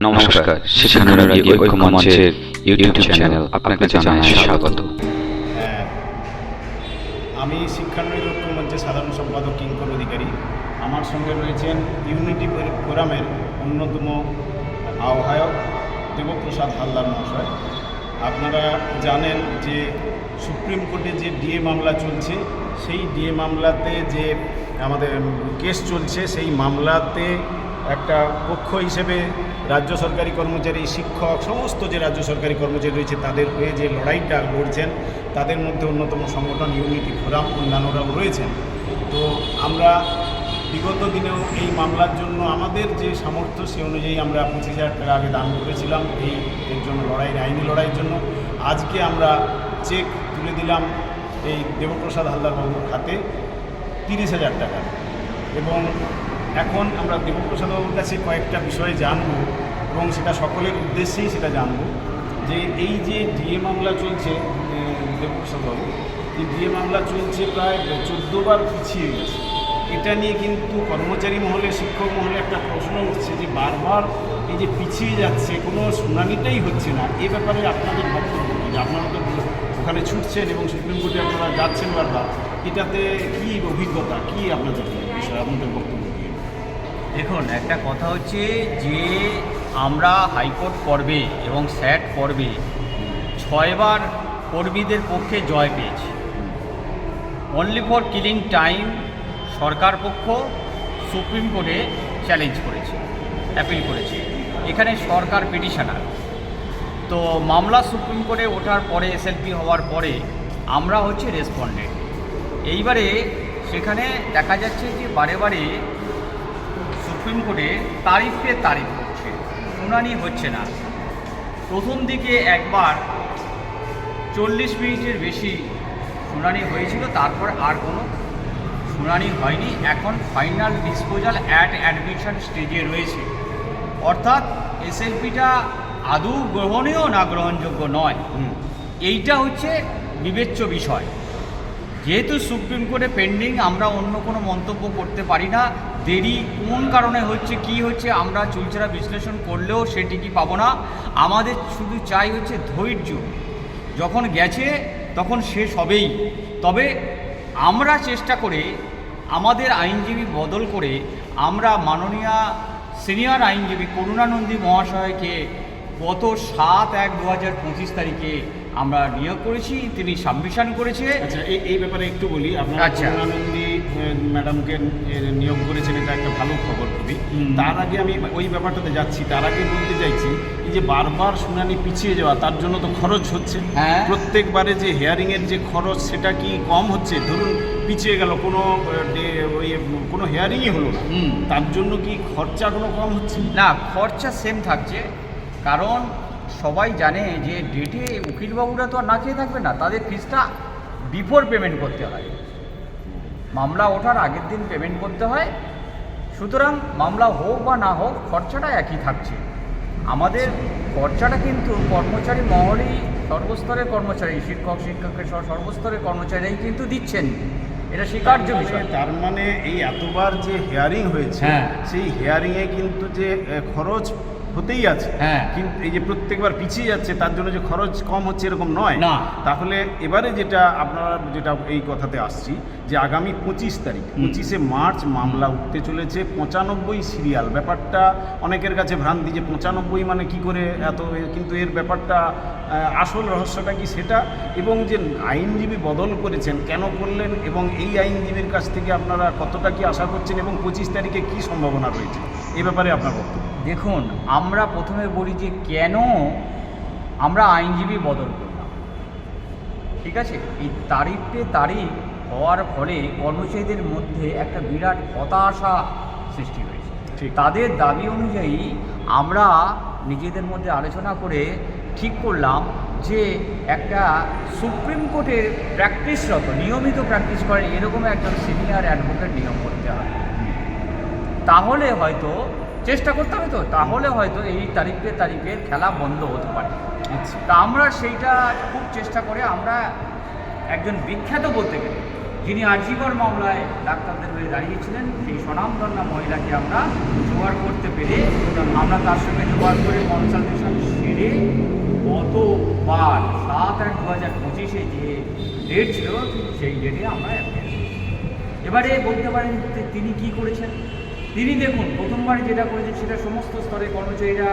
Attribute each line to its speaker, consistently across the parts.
Speaker 1: নমস্কার শিক্ষানুরাগী ঐক্য মঞ্চের ইউটিউব চ্যানেল। আপনাকে জানাই স্বাগত।
Speaker 2: হ্যাঁ, আমি শিক্ষানবী ঐক্য মঞ্চের সাধারণ সম্পাদক কিঙ্কর অধিকারী। আমার সঙ্গে রয়েছেন ইউনিটি ফোরামের অন্যতম আহ্বায়ক দেবপ্রসাদ হালদার মহাশয়। আপনারা জানেন যে সুপ্রিম কোর্টে যে ডিএ মামলা চলছে সেই ডিএ মামলাতে যে আমাদের কেস চলছে সেই মামলাতে একটা পক্ষ হিসেবে রাজ্য সরকারি কর্মচারী, শিক্ষক, সমস্ত যে রাজ্য সরকারি কর্মচারী রয়েছে, তাদের হয়ে যে লড়াইটা লড়ছেন, তাদের মধ্যে অন্যতম সংগঠন ইউনিটি ফোরাম, অন্যান্যরাও রয়েছেন। তো আমরা বিগত দিনেও এই মামলার জন্য আমাদের যে সামর্থ্য, সে অনুযায়ী আমরা পঁচিশ হাজার টাকা আগে দান করেছিলাম এই এর জন্য লড়াইয়ের, আইনি লড়াইয়ের জন্য। আজকে আমরা চেক তুলে দিলাম এই দেবপ্রসাদ হালদারবাবুর হাতে তিরিশ হাজার টাকা। এবং এখন আমরা দেবপ্রসাদবাবুর কাছে কয়েকটা বিষয়ে জানব। এবং সেটা সকলের উদ্দেশ্যেই সেটা জানব। যে এই যে ডিএ মামলা চলছে দেবপ্রসাদবাবু এই ডিএ মামলা চলছে প্রায় চোদ্দোবার পিছিয়ে গেছে। এটা নিয়ে কিন্তু কর্মচারী মহলে, শিক্ষক মহলে একটা প্রশ্ন উঠছে যে বারবার এই যে পিছিয়ে যাচ্ছে, কোনো শুনানিটাই হচ্ছে না। এ ব্যাপারে আপনাদের বক্তব্য? যে আপনারা তো ওখানে ছুটছেন এবং সুপ্রিম কোর্টে আপনারা যাচ্ছেন বারবার। এটাতে কী অভিজ্ঞতা, কী আপনাদের বিষয়, আপনাদের বক্তব্য দিয়ে
Speaker 3: দেখুন, একটা কথা হচ্ছে যে আমরা হাইকোর্ট পর্বে এবং স্যাট পর্বে ছয়বার কর্মীদের পক্ষে জয় পেয়েছি। অনলি ফর কিলিং টাইম সরকার পক্ষ সুপ্রিম কোর্টে চ্যালেঞ্জ করেছে অ্যাপিল করেছে। এখানে সরকার পিটিশনার তো মামলা সুপ্রিম কোর্টে ওঠার পরে এসএলপি হওয়ার পরে আমরা হচ্ছে রেসপন্ডেন্ট এইবারে সেখানে দেখা যাচ্ছে যে বারে বারে সুপ্রিম কোর্টে তারিফ হচ্ছে শুনানি হচ্ছে না। প্রথম দিকে একবার চল্লিশ মিনিটের বেশি শুনানি হয়েছিল তারপর আর কোনো শুনানি হয়নি। এখন ফাইনাল ডিসপোজাল অ্যাট অ্যাডমিশন স্টেজে রয়েছে। অর্থাৎ এসএলপিটা আদৌ গ্রহণীয় না গ্রহণযোগ্য নয়? এইটা হচ্ছে বিবেচ্য বিষয়। যেহেতু সুপ্রিম কোর্টে পেন্ডিং আমরা অন্য কোনো মন্তব্য করতে পারি না। দেরি কোন কারণে হচ্ছে কি হচ্ছে আমরা চুলচেরা বিশ্লেষণ করলেও সেটিকে পাবো না। আমাদের শুধু চাই হচ্ছে ধৈর্য। যখন গেছে তখন শেষ হবেই তবে আমরা চেষ্টা করে আমাদের আইনজীবী বদল করে আমরা মাননীয় সিনিয়র আইনজীবী করুণানন্দী মহাশয়কে গত সাত এক দু হাজার পঁচিশ তারিখে আমরা নিয়োগ করেছি তিনি সাবমিশন করেছে।
Speaker 2: আচ্ছা এই ব্যাপারে একটু বলি। আপনারা
Speaker 3: আচ্ছা।
Speaker 2: করুণানন্দী ম্যাডামকে নিয়োগ করেছেন এটা একটা ভালো খবর খুবই। তার আগে আমি ওই ব্যাপারটাতে যাচ্ছি তার আগে বলতে চাইছি এই যে বারবার শুনানি পিছিয়ে যাওয়া তার জন্য তো খরচ হচ্ছে।
Speaker 3: হ্যাঁ।
Speaker 2: প্রত্যেকবারে যে হেয়ারিংয়ের যে খরচ সেটা কি কম হচ্ছে? ধরুন পিছিয়ে গেল কোনো ওই কোনো হেয়ারিংই হলো না। তার জন্য কি খরচা কোনো কম হচ্ছে?
Speaker 3: না খরচা সেম থাকছে। কারণ সবাই জানে যে ডেটে উকিলবাবুরা তো আর না খেয়ে থাকবে না তাদের ফিসটা বিফোর পেমেন্ট করতে হয়। মামলা ওঠার আগের দিন পেমেন্ট করতে হয়। সুতরাং মামলা হোক বা না হোক খরচাটা একই থাকছে। আমাদের খরচাটা কিন্তু কর্মচারী মহলেই সর্বস্তরের কর্মচারী, শিক্ষক শিক্ষকের সহ সর্বস্তরের কর্মচারীরাই কিন্তু দিচ্ছেন। এটা স্বীকার্য বিষয়।
Speaker 2: তার মানে এই এতবার যে হেয়ারিং হয়েছে
Speaker 3: হ্যাঁ।
Speaker 2: সেই হেয়ারিংয়ে কিন্তু যে খরচ হতেই আছে।
Speaker 3: হ্যাঁ।
Speaker 2: কিন্তু এই যে প্রত্যেকবার পিছিয়ে যাচ্ছে তার জন্য যে খরচ কম হচ্ছে এরকম নয়।
Speaker 3: না।
Speaker 2: তাহলে এবারে যেটা আপনারা যেটা এই কথাতে আসছি যে আগামী পঁচিশ তারিখ পঁচিশে মার্চ মামলা উঠতে চলেছে পঁচানব্বই সিরিয়াল। ব্যাপারটা অনেকের কাছে ভ্রান্তি যে পঁচানব্বই মানে কি করে এত কিন্তু এর ব্যাপারটা আসল রহস্যটা কি সেটা? এবং যে আইনজীবী বদল করেছেন কেন করলেন? এবং এই আইনজীবীর কাছ থেকে আপনারা কতটা কি আশা করছেন এবং পঁচিশ তারিখে কি সম্ভাবনা রয়েছে? এ ব্যাপারে আপনার বক্তব্য।
Speaker 3: দেখুন আমরা প্রথমে বলি যে কেন আমরা আইনজীবী বদল করলাম। ঠিক আছে? এই তারিখ পে তারিখ হওয়ার ফলে কর্মচারীদের মধ্যে একটা বিরাট হতাশা সৃষ্টি হয়েছে।
Speaker 2: ঠিক।
Speaker 3: তাদের দাবি অনুযায়ী আমরা নিজেদের মধ্যে আলোচনা করে ঠিক করলাম যে একটা সুপ্রিম কোর্টের প্র্যাকটিসরত নিয়মিত প্র্যাকটিস করেন এরকম একজন সিনিয়র অ্যাডভোকেট নিয়োগ করতে হবে তাহলে হয়তো চেষ্টা করতে হবে তো তাহলে হয়তো এই তারিখে তারিখের খেলা বন্ধ হতে পারে।
Speaker 2: আচ্ছা।
Speaker 3: তা আমরা সেইটা খুব চেষ্টা করে আমরা একজন বিখ্যাত বলতে গেলে যিনি আর্জিকর মামলায় ডাক্তারদের হয়ে দাঁড়িয়েছিলেন সেই স্বনামধন্য মহিলাকে আমরা জোগাড় করতে পেরে আমরা তার সঙ্গে জোগাড় করে কনসালটেশন সেরে গতবার সাত এক দু হাজার পঁচিশে যে ডেট ছিল সেই ডেটে আমরা এবারে বলতে পারেন তিনি কি করেছেন? তিনি দেখুন, প্রথমবার যেটা করেছেন সেটা সমস্ত স্তরের কর্মচারীরা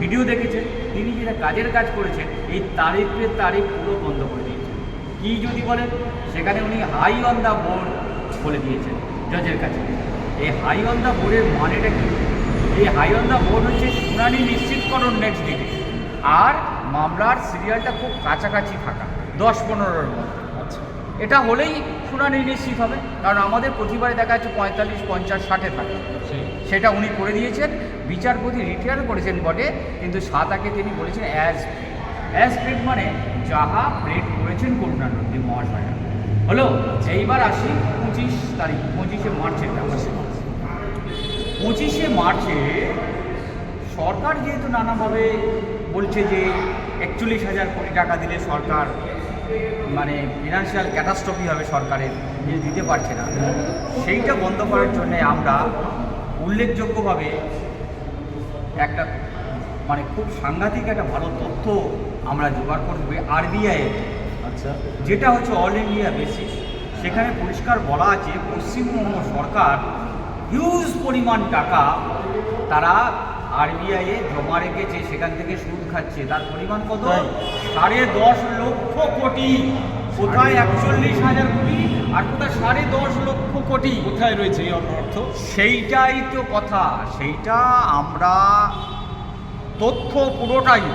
Speaker 3: ভিডিও দেখেছেন। তিনি যেটা কাজের কাজ করেছেন, এই তারিখের তারিফ পুরো বন্ধ করে দিয়েছেন। কি যদি বলেন, সেখানে উনি হাই অন দ্য বোর্ড বলে দিয়েছেন জজের কাছে। এই হাই অন দ্য বোর্ডের মানেটা কি? এই হাই অন দ্য বোর্ড হচ্ছে শুনানি নিশ্চিতকরণ নেক্সট ডেটে আর মামলার সিরিয়ালটা খুব কাছাকাছি থাকা দশ পনেরোর মধ্যে।
Speaker 2: আচ্ছা।
Speaker 3: এটা হলেই শুনানি নিশ্চিত হবে কারণ আমাদের প্রতিবারে দেখা যাচ্ছে পঁয়তাল্লিশ পঞ্চাশ ষাটে থাকে। সেটা উনি করে দিয়েছেন বিচারপতি রিটায়ার করেছেন বটে কিন্তু সাতাকে তিনি বলেছেন অ্যাজ অ্যাজ প্রেড মানে যাহা প্রেড করেছেন করুণানন্দী মহাশয়া। হলো এইবার আসি পঁচিশ তারিখ পঁচিশে মার্চের ব্যাপারে। পঁচিশে মার্চে সরকার যেহেতু নানাভাবে বলছে যে একচল্লিশ হাজার কোটি টাকা দিলে সরকার মানে ফিনান্সিয়াল ক্যাটাস্ট্রফি হবে সরকারের যে দিতে পারছে না। সেইটা বন্ধ করার জন্যে আমরা উল্লেখযোগ্যভাবে একটা মানে খুব সাংঘাতিক একটা ভালো তথ্য আমরা জোগাড় করবে আরবিআইয়ের
Speaker 2: আচ্ছা।
Speaker 3: যেটা হচ্ছে অল ইন্ডিয়া বেসিস সেখানে পরিষ্কার বলা আছে পশ্চিমবঙ্গ সরকার হিউজ পরিমাণ টাকা তারা আরবিআইয়ে জমা রেখেছে সেখান থেকে সুদ খাচ্ছে। তার পরিমাণ কত? সাড়ে দশ লক্ষ কোটি। কোথায় একচল্লিশ হাজার কোটি? আর কোথায় সাড়ে দশ লক্ষ কোটি?
Speaker 2: কোথায় রয়েছে এই অর্থ?
Speaker 3: সেইটাই তো কথা। সেইটা আমরা তথ্য পুরোটাই।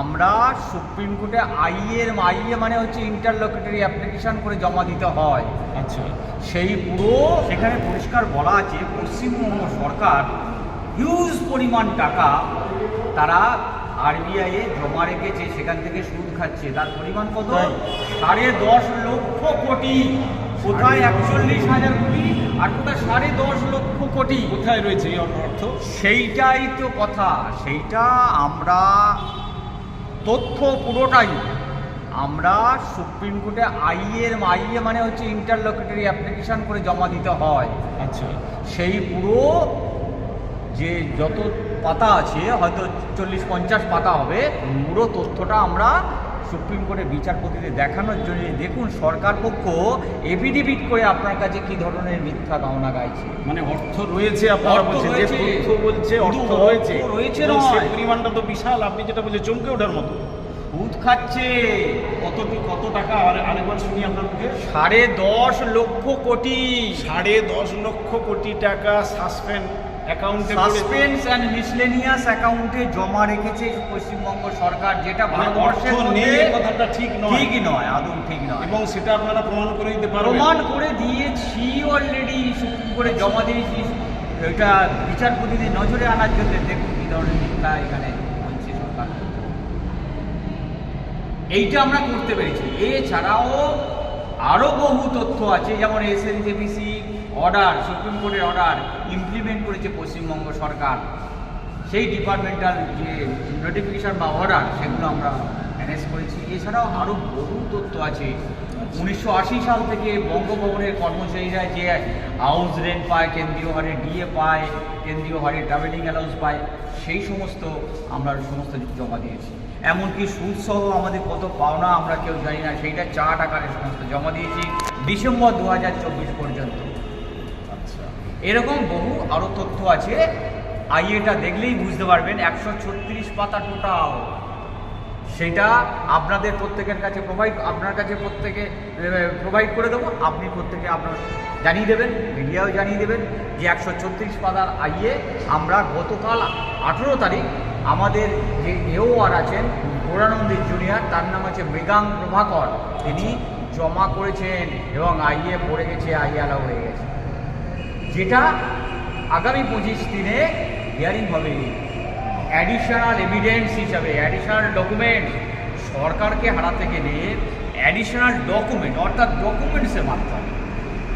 Speaker 3: আমরা সুপ্রিম কোর্টে আইএর আইএ মানে হচ্ছে ইন্টারলোকেটরি অ্যাপ্লিকেশন করে জমা দিতে হয়।
Speaker 2: আচ্ছা।
Speaker 3: সেই পুরো সেখানে পরিষ্কার বলা আছে পশ্চিমবঙ্গ সরকার হিউজ পরিমাণ টাকা তারা আরবিআইয়ে জমা রেখেছে সেখান থেকে সুদ খাচ্ছে। তার পরিমাণ কত? সাড়ে দশ লক্ষ কোটি। কোথায়? একচল্লিশ হাজার কোটি। আর কোথায়? সাড়ে দশ লক্ষ কোটি।
Speaker 2: কোথায় রয়েছে এই অর্থ?
Speaker 3: সেইটাই তো কথা। সেইটা আমরা তথ্য পুরোটাই আমরা সুপ্রিম কোর্টে আইএর আইএ মানে হচ্ছে ইন্টারলোকেটরি অ্যাপ্লিকেশন করে জমা দিতে হয়।
Speaker 2: আচ্ছা।
Speaker 3: সেই পুরো যে যত পাতা আছে হয়তো চল্লিশ পঞ্চাশ পাতা হবে পুরো তথ্যটা আমরা সুপ্রিম কোর্টের বিচারপতিদের দেখানোর জন্য। দেখুন সরকার পক্ষ এফিডেভিট করে আপনার কাছে কি ধরনের মিথ্যা গাওনা গাইছে।
Speaker 2: মানে অর্থ রয়েছে আপনারা যে। তথ্য বলছে অর্থ রয়েছে।
Speaker 3: রয়েছে।
Speaker 2: পরিমাণটা তো বিশাল আপনি যেটা বলছেন চমকে ওঠার মতো।
Speaker 3: সুদ খাচ্ছে।
Speaker 2: কত কত টাকা? আর আরেকবার শুনি আপনার মুখে
Speaker 3: সাড়ে দশ লক্ষ কোটি।
Speaker 2: সাড়ে দশ লক্ষ কোটি টাকা সাসপেন্ড অ্যাকাউন্টে
Speaker 3: সাসপেন্স অ্যান্ড মিসলেনিয়াস অ্যাকাউন্টে জমা রেখেছে পশ্চিমবঙ্গ সরকার যেটা
Speaker 2: মানে
Speaker 3: ভারতবর্ষের
Speaker 2: নেই কথাটা ঠিক নয়।
Speaker 3: ঠিক নয় আদৌ ঠিক নয়।
Speaker 2: এবং সেটা আপনারা প্রমাণ করে দিতে পারবেন।
Speaker 3: প্রমাণ করে দিয়েছি অলরেডি সুপ্রিম কোর্টে জমা দিয়েছি। এটা বিচারপতিদের নজরে আনার জন্য দেখুন কী ধরনের মিথ্যা এখানে বলছে সরকার। এইটা আমরা করতে পেরেছি। এছাড়াও আরও বহু তথ্য আছে যেমন S N JBC order supreme কোর্টের অর্ডার ইমপ্লিমেন্ট করেছে পশ্চিমবঙ্গ সরকার, সেই ডিপার্টমেন্টাল যে নোটিফিকেশন বা অর্ডার সেগুলো আমরা ম্যানেজ করেছি। এছাড়াও আরও বহু তথ্য আছে। উনিশশো আশি সাল থেকে বঙ্গভবনের কর্মচারীরা যে হাউস রেন্ট পায়, কেন্দ্রীয় হারে ডিএ পায়, কেন্দ্রীয় হারে ট্রাভেলিং অ্যালাউন্স পায়, সেই সমস্ত আমরা সমস্ত জমা দিয়েছি। এমনকি সুদসহ আমাদের কত পাওনা আমরা কেউ জানি না, সেইটা চার্ট আকারে সমস্ত জমা দিয়েছি। ডিসেম্বর দু হাজার চব্বিশ পর্যন্ত। এরকম বহু আরও তথ্য আছে। আইএটা দেখলেই বুঝতে পারবেন, একশো ছত্রিশ পাতা টোটাল। সেটা আপনাদের প্রত্যেকের কাছে প্রোভাইড আপনার কাছে প্রত্যেকে প্রোভাইড করে দেবো। আপনি প্রত্যেকে আপনার জানিয়ে দেবেন, মিডিয়াও জানিয়ে দেবেন যে একশো ছত্রিশ পাতার আইয়ে আমরা গতকাল আঠেরো তারিখ আমাদের যে এওআর আছেন, গৌরানন্দী জুনিয়র, তার নাম আছে মৃগাং প্রভাকর। তিনি জমা করেছেন এবং আইএ পড়ে গেছে, আইএ অ্যালাউ হয়ে গেছে। যেটা আগামী পঁচিশ দিনে হিয়ারিং হবে। অ্যাডিশনাল এভিডেন্স হিসাবে অ্যাডিশনাল ডকুমেন্ট সরকারকে হারাতে গেলে অ্যাডিশনাল ডকুমেন্ট অর্থাৎ ডকুমেন্টসের মাধ্যমে।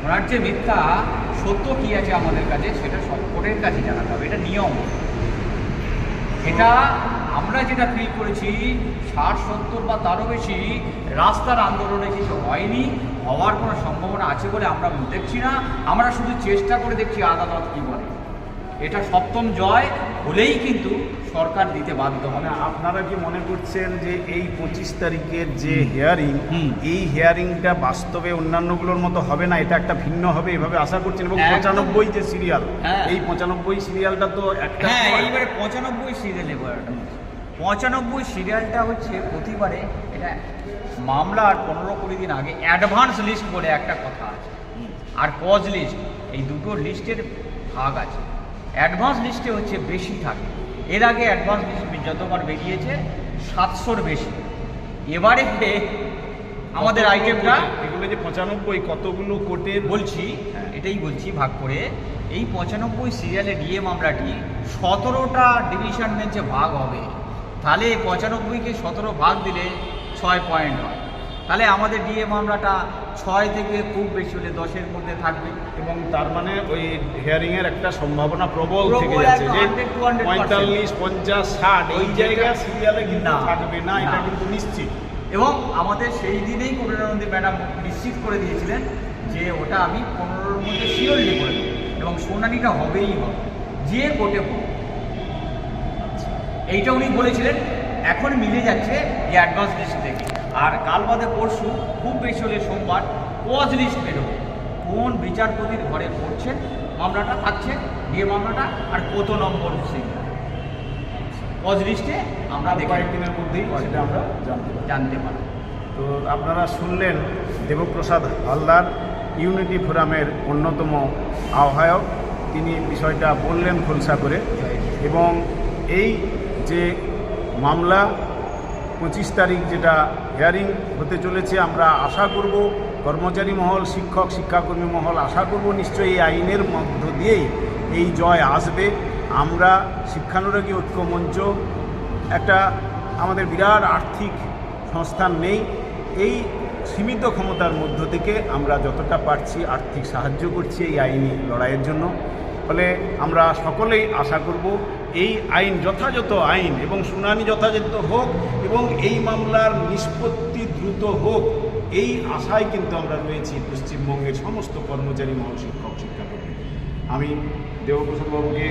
Speaker 3: ওনার যে মিথ্যা, সত্য কী আছে আমাদের কাছে, সেটা সকলের কাছে জানাতে হবে। এটা নিয়ম। এটা আমরা যেটা ফিল করেছি, ষাট, সত্তর বা তারও বেশি রাস্তার আন্দোলনে কিছু হয়নি হওয়ার কোনো সম্ভাবনা আছে বলে আমরা দেখছি না। আমরা শুধু চেষ্টা করে দেখছি আদালত কী বলে। এটা সপ্তম জয় হলেই কিন্তু সরকার দিতে বাধ্য হবে।
Speaker 2: মানে আপনারা কি মনে করছেন যে এই পঁচিশ তারিখের যে হিয়ারিং। এই হিয়ারিংটা বাস্তবে অন্যান্যগুলোর মতো হবে না? এটা একটা ভিন্ন হবে এভাবে আশা করছেন? এবং পঁচানব্বই যে সিরিয়াল
Speaker 3: হ্যাঁ।
Speaker 2: এই পঁচানব্বই সিরিয়ালটা তো একটা
Speaker 3: হ্যাঁ। এইবারে পঁচানব্বই সিরিয়ালে বলাটা পঁচানব্বই সিরিয়ালটা হচ্ছে প্রতিবারে এটা মামলার পনেরো কুড়ি দিন আগে অ্যাডভান্স লিস্ট বলে একটা কথা আছে। আর কজ লিস্ট এই দুটো লিস্টের ভাগ আছে। অ্যাডভান্স লিস্টে হচ্ছে বেশি থাকে। এর আগে অ্যাডভান্স লিস্ট যতবার বেরিয়েছে সাতশোর বেশি। এবারে আমাদের আইটেমটা
Speaker 2: এগুলো যে পঁচানব্বই কতগুলো কোটে?
Speaker 3: বলছি এটাই বলছি ভাগ করে। এই পঁচানব্বই সিরিয়ালে ডিএ মামলাটি সতেরোটা ডিভিশন বেঞ্চে ভাগ হবে তাহলে পঁচানব্বইকে সতেরো ভাগ দিলে ছয় পয়েন্ট হয়। তাহলে আমাদের ডিএ মামলাটা ছয় থেকে খুব বেশি হলে দশের মধ্যে থাকবে।
Speaker 2: এবং তার মানে ওই হিয়ারিং এর একটা সম্ভাবনা প্রবল থেকে যাচ্ছে যে পঁয়তাল্লিশ পঞ্চাশ ষাট এই
Speaker 3: ওই
Speaker 2: জায়গায় সিরিয়ালে কিন্তু থাকবে না এটা কিন্তু নিশ্চিত।
Speaker 3: এবং আমাদের সেই দিনেই করুণানন্দী ম্যাডাম নিশ্চিত করে দিয়েছিলেন যে ওটা আমি পনেরোর মধ্যে শিওরলি করে দেবো। এবং শুনানিটা হবেই হবে যে কোর্টে হোক। এইটা উনি বলেছিলেন। এখন মিলে যাচ্ছে এই অ্যাডভান্স লিস্ট থেকে। আর কাল বাদে পরশু খুব বেশি হলে সোমবার কজ লিস্ট বেরোবে কোন বিচারপতির ঘরে পড়ছেন মামলাটা থাকছে দিয়ে মামলাটা আর কত নম্বর কজ লিস্টে আমরা
Speaker 2: কয়েকদিনের মধ্যেই সেটা আমরা জানতে পারি তো আপনারা শুনলেন দেবপ্রসাদ হালদার ইউনিটি ফোরামের অন্যতম আহ্বায়ক। তিনি বিষয়টা বললেন খোলসা করে। এবং এই যে মামলা পঁচিশ তারিখ যেটা হিয়ারিং হতে চলেছে, আমরা আশা করব, কর্মচারী মহল, শিক্ষক, শিক্ষাকর্মী মহল আশা করব নিশ্চয়ই এই আইনের মধ্য দিয়েই এই জয় আসবে। আমরা শিক্ষানুরাগী ঐক্য মঞ্চ, একটা আমাদের বিরাট আর্থিক সংস্থান নেই, এই সীমিত ক্ষমতার মধ্য থেকে আমরা যতটা পারছি আর্থিক সাহায্য করছি এই আইনি লড়াইয়ের জন্য। ফলে আমরা সকলেই আশা করব এই আইন যথাযথ আইন এবং শুনানি যথাযথ হোক এবং এই মামলার নিষ্পত্তি দ্রুত হোক এই আশায় কিন্তু আমরা রয়েছি পশ্চিমবঙ্গের সমস্ত কর্মচারী মহল শিক্ষক শিক্ষাকর্মী। আমি দেবপ্রসাদ বাবুকে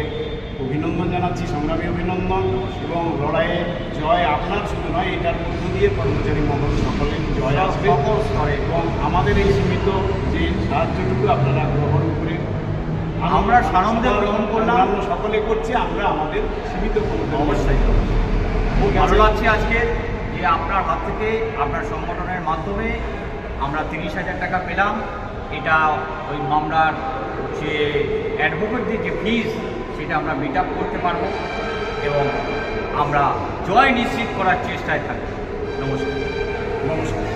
Speaker 2: অভিনন্দন জানাচ্ছি সংগ্রামী অভিনন্দন এবং লড়াইয়ে জয় আপনার শুধু নয় এটার মধ্য দিয়ে কর্মচারী মহল সকলের জয় আসবে।
Speaker 3: সকল
Speaker 2: এবং আমাদের এই সীমিত যে সাহায্যটুকু আপনারা গ্রহণ করে
Speaker 3: আমরা সানন্দে গ্রহণ করলাম।
Speaker 2: সকলে করছি আমরা আমাদের সীমিত
Speaker 3: অবশ্যই। খুব ভালো। লাগছে আজকে যে আপনার হাত থেকে আপনার সংগঠনের মাধ্যমে আমরা তিরিশ হাজার টাকা পেলাম এটা ওই মামলার যে অ্যাডভোকেটদের যে ফিস সেটা আমরা মিট আপ করতে পারব এবং আমরা জয় নিশ্চিত করার চেষ্টায় থাকব নমস্কার
Speaker 2: নমস্কার